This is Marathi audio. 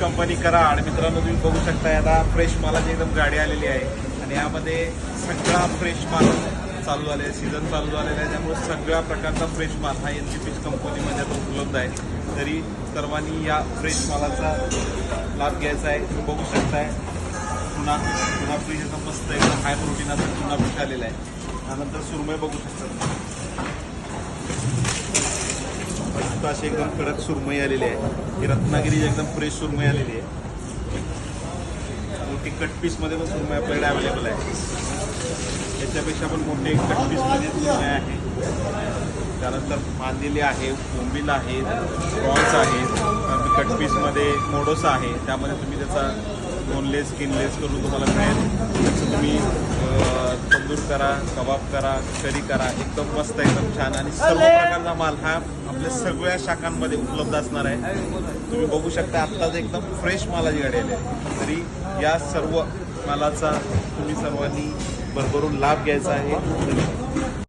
कंपनी करा आणि मित्रांनो तुम्ही बघू शकता आता फ्रेश मालाची एकदम गाडी आलेली आहे. आणि यामध्ये सगळा फ्रेश माल चालू झाले सीझन चालू झालेला आहे. त्यामुळे सगळ्या प्रकारचा फ्रेश माल हा एन सी पी कंपनीमध्ये आता उपलब्ध आहे. तरी सर्वांनी या फ्रेश मालाचा लाभ घ्यायचा आहे. तुम्ही बघू शकताय. पुन्हा पुन्हा फ्रीज एकदम मस्त एकदम हाय प्रोटीन असं पुन्हा फ्रीज आलेला आहे. त्यानंतर सुरमय बघू शकता मस्त अशी एकदम कडक सुरमई आलेली आहे. ही रत्नागिरी एकदम फ्रेश सुरमई आलेली आहे. मोठी कट पीसमध्ये पण सुरमई आपल्याकडे अवेलेबल आहे. याच्यापेक्षा पण मोठे कट पीसमध्ये सुरमई आहे. त्यानंतर मांदिली आहे बोंबील आहे प्रॉन्स आहेत त्यानंतर कट पीसमध्ये मोडोसा आहे. त्यामध्ये तुम्ही त्याचा बोनलेस स्किनलेस करून तुम्हाला मिळेल. करा कबाब करा करी करा एकदम मस्त एकदम छान. आणि सर्व प्रकारचा माल हा आपल्या सगळ्या शाखांमध्ये उपलब्ध असणार आहे. तुम्ही बघू शकता आत्ताच एकदम फ्रेश मालाची गाडी आली आहे. तरी या सर्व मालाचा तुम्ही सर्वांनी भरभरून लाभ घ्यायचा आहे.